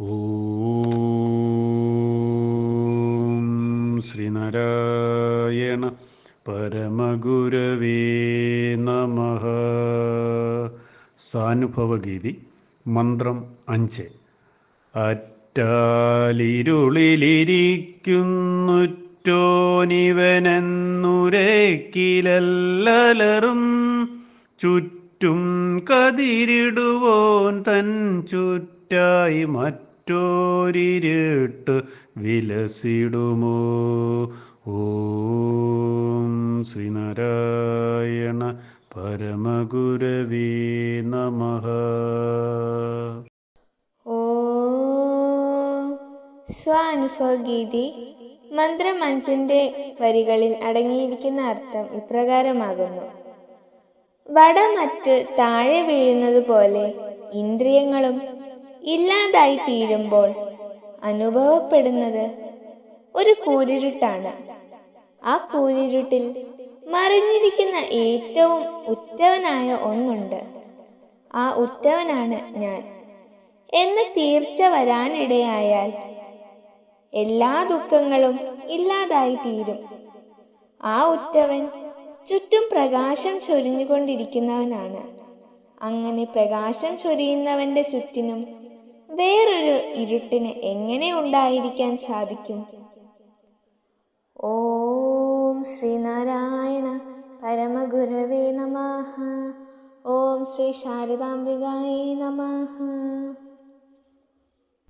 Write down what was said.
ഓം ശ്രീനാരായണ പരമഗുരവേ നമ. സാനുഭവഗീതി മന്ത്രം അഞ്ച്. അറ്റാലിരുളിലിരിക്കുന്നുറ്റോനിവനെന്നുരക്കിലല്ലലറും ചുറ്റും കതിരിടുവോൻ തൻ ചുറ്റായി മറ്റോരിരുട്ട് വിലസിടുമോ? ഓം ശ്രീനാരായണ പരമഗുരവീ നമ. സ്വാനുഭവഗീതി മന്ത്രം അഞ്ചിന്റെ വരികളിൽ അടങ്ങിയിരിക്കുന്ന അർത്ഥം ഇപ്രകാരമാകുന്നു. വടമറ്റ് താഴെ വീഴുന്നത് പോലെ ഇന്ദ്രിയങ്ങളും ഇല്ലാതായി തീരുമ്പോൾ അനുഭവപ്പെടുന്നത് ഒരു കൂരിരുട്ടാണ്. ആ കൂരിരുട്ടിൽ മറിഞ്ഞിരിക്കുന്ന ഏറ്റവും ഉറ്റവനായ ഒന്നുണ്ട്. ആ ഉറ്റവനാണ് ഞാൻ. എന്ന് തീർച്ച വരാനിടയായാൽ എല്ലാ ദുഃഖങ്ങളും ഇല്ലാതായി തീരും ആ ഉറ്റവൻ ചുറ്റും പ്രകാശം ചൊരിഞ്ഞുകൊണ്ടിരിക്കുന്നവനാണ്. അങ്ങനെ പ്രകാശം ചൊരിയുന്നവന്റെ ചുറ്റിനും വേറൊരു ഇരുട്ടിന് എങ്ങനെ ഉണ്ടായിരിക്കാൻ സാധിക്കും? ഓം ശ്രീനാരായണ പരമഗുരവേ നമ. ഓം ശ്രീ ശാരദാംബികായേ നമഃ.